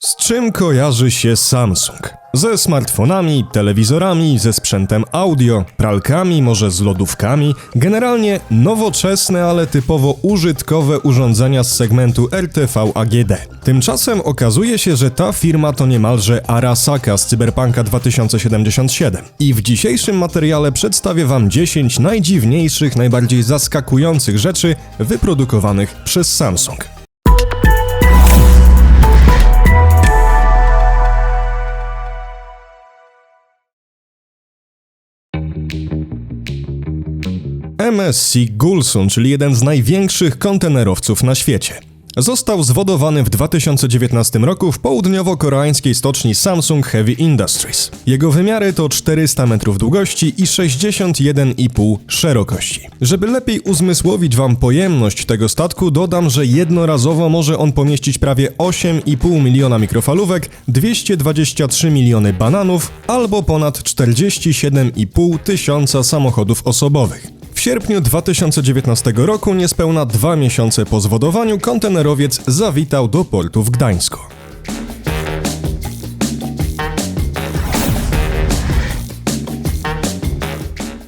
Z czym kojarzy się Samsung? Ze smartfonami, telewizorami, ze sprzętem audio, pralkami, może z lodówkami, generalnie nowoczesne, ale typowo użytkowe urządzenia z segmentu RTV AGD. Tymczasem okazuje się, że ta firma to niemalże Arasaka z Cyberpunka 2077. I w dzisiejszym materiale przedstawię Wam 10 najdziwniejszych, najbardziej zaskakujących rzeczy wyprodukowanych przez Samsung. MSC Gulsun, czyli jeden z największych kontenerowców na świecie. Został zwodowany w 2019 roku w południowo-koreańskiej stoczni Samsung Heavy Industries. Jego wymiary to 400 metrów długości i 61,5 szerokości. Żeby lepiej uzmysłowić Wam pojemność tego statku, dodam, że jednorazowo może on pomieścić prawie 8,5 miliona mikrofalówek, 223 miliony bananów albo ponad 47,5 tysiąca samochodów osobowych. W sierpniu 2019 roku, niespełna dwa miesiące po zwodowaniu, kontenerowiec zawitał do portu w Gdańsku.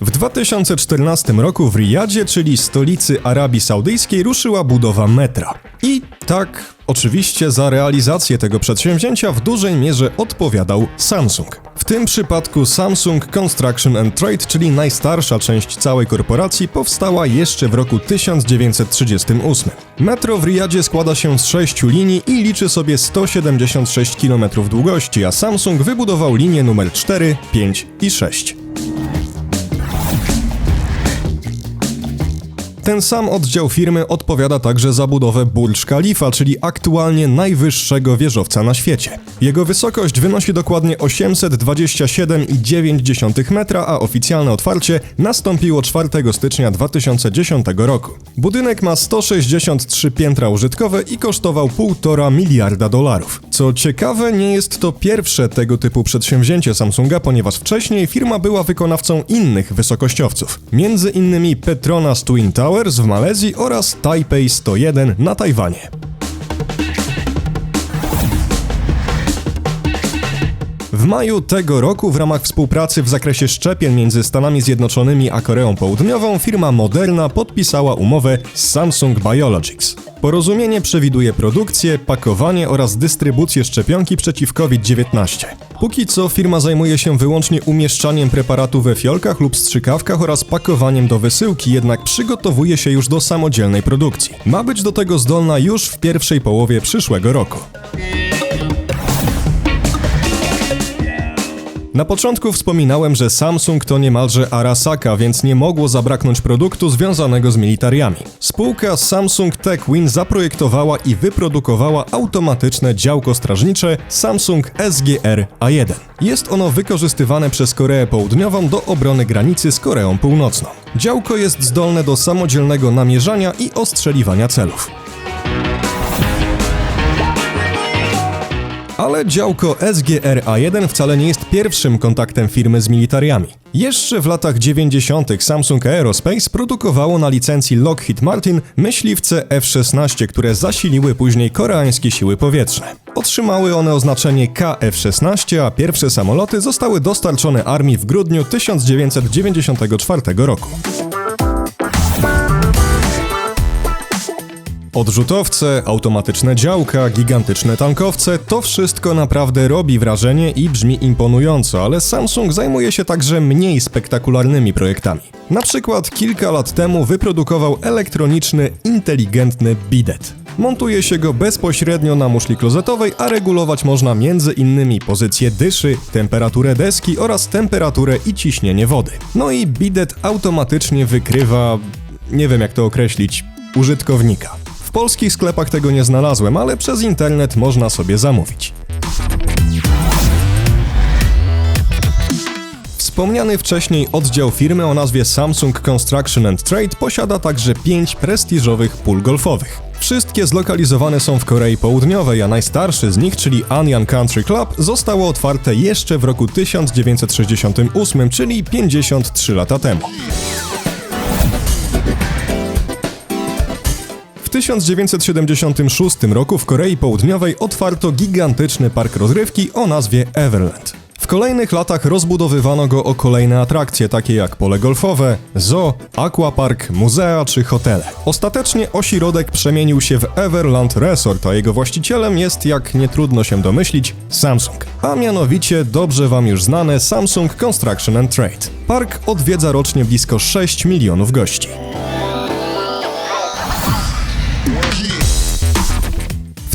W 2014 roku w Riyadzie, czyli stolicy Arabii Saudyjskiej, ruszyła budowa metra. I tak, oczywiście za realizację tego przedsięwzięcia w dużej mierze odpowiadał Samsung. Tym przypadku Samsung Construction and Trade, czyli najstarsza część całej korporacji, powstała jeszcze w roku 1938. Metro w Riyadzie składa się z sześciu linii i liczy sobie 176 km długości, a Samsung wybudował linie numer 4, 5 i 6. Ten sam oddział firmy odpowiada także za budowę Burj Khalifa, czyli aktualnie najwyższego wieżowca na świecie. Jego wysokość wynosi dokładnie 827,9 metra, a oficjalne otwarcie nastąpiło 4 stycznia 2010 roku. Budynek ma 163 piętra użytkowe i kosztował 1,5 miliarda dolarów. Co ciekawe, nie jest to pierwsze tego typu przedsięwzięcie Samsunga, ponieważ wcześniej firma była wykonawcą innych wysokościowców. Między innymi Petronas Twin Towers w Malezji oraz Taipei 101 na Tajwanie. W maju tego roku w ramach współpracy w zakresie szczepień między Stanami Zjednoczonymi a Koreą Południową firma Moderna podpisała umowę z Samsung Biologics. Porozumienie przewiduje produkcję, pakowanie oraz dystrybucję szczepionki przeciw COVID-19. Póki co firma zajmuje się wyłącznie umieszczaniem preparatu we fiolkach lub strzykawkach oraz pakowaniem do wysyłki, jednak przygotowuje się już do samodzielnej produkcji. Ma być do tego zdolna już w pierwszej połowie przyszłego roku. Na początku wspominałem, że Samsung to niemalże Arasaka, więc nie mogło zabraknąć produktu związanego z militariami. Spółka Samsung TechWin zaprojektowała i wyprodukowała automatyczne działko strażnicze Samsung SGR A1. Jest ono wykorzystywane przez Koreę Południową do obrony granicy z Koreą Północną. Działko jest zdolne do samodzielnego namierzania i ostrzeliwania celów. Ale działko SGR-A1 wcale nie jest pierwszym kontaktem firmy z militariami. Jeszcze w latach 90. Samsung Aerospace produkowało na licencji Lockheed Martin myśliwce F-16, które zasiliły później koreańskie siły powietrzne. Otrzymały one oznaczenie KF-16, a pierwsze samoloty zostały dostarczone armii w grudniu 1994 roku. Odrzutowce, automatyczne działka, gigantyczne tankowce to wszystko naprawdę robi wrażenie i brzmi imponująco, ale Samsung zajmuje się także mniej spektakularnymi projektami. Na przykład kilka lat temu wyprodukował elektroniczny, inteligentny bidet. Montuje się go bezpośrednio na muszli klozetowej, a regulować można innymi pozycję dyszy, temperaturę deski oraz temperaturę i ciśnienie wody. No i bidet automatycznie wykrywa, nie wiem jak to określić, użytkownika. W polskich sklepach tego nie znalazłem, ale przez internet można sobie zamówić. Wspomniany wcześniej oddział firmy o nazwie Samsung Construction and Trade posiada także pięć prestiżowych pól golfowych. Wszystkie zlokalizowane są w Korei Południowej, a najstarszy z nich, czyli Anyan Country Club, zostało otwarte jeszcze w roku 1968, czyli 53 lata temu. W 1976 roku w Korei Południowej otwarto gigantyczny park rozrywki o nazwie Everland. W kolejnych latach rozbudowywano go o kolejne atrakcje, takie jak pole golfowe, zoo, aquapark, muzea czy hotele. Ostatecznie ośrodek przemienił się w Everland Resort, a jego właścicielem jest, jak nie trudno się domyślić, Samsung. A mianowicie dobrze wam już znane Samsung Construction and Trade. Park odwiedza rocznie blisko 6 milionów gości.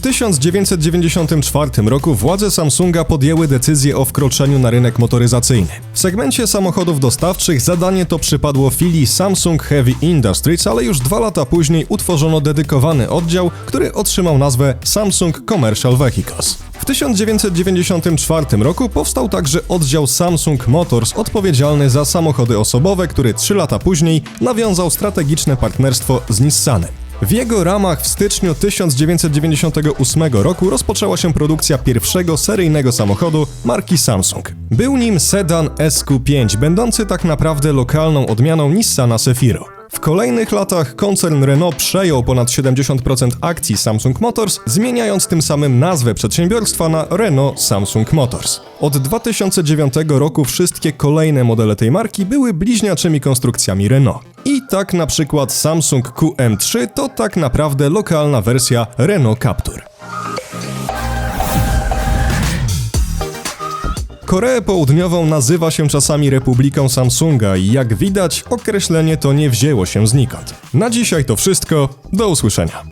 1994 roku władze Samsunga podjęły decyzję o wkroczeniu na rynek motoryzacyjny. W segmencie samochodów dostawczych zadanie to przypadło filii Samsung Heavy Industries, ale już dwa lata później utworzono dedykowany oddział, który otrzymał nazwę Samsung Commercial Vehicles. W 1994 roku powstał także oddział Samsung Motors odpowiedzialny za samochody osobowe, który trzy lata później nawiązał strategiczne partnerstwo z Nissanem. W jego ramach w styczniu 1998 roku rozpoczęła się produkcja pierwszego seryjnego samochodu marki Samsung. Był nim sedan SQ5, będący tak naprawdę lokalną odmianą Nissana Sefiro. W kolejnych latach koncern Renault przejął ponad 70% akcji Samsung Motors, zmieniając tym samym nazwę przedsiębiorstwa na Renault Samsung Motors. Od 2009 roku wszystkie kolejne modele tej marki były bliźniaczymi konstrukcjami Renault. Tak na przykład Samsung QM3 to tak naprawdę lokalna wersja Renault Captur. Koreę Południową nazywa się czasami Republiką Samsunga i jak widać określenie to nie wzięło się znikąd. Na dzisiaj to wszystko, do usłyszenia.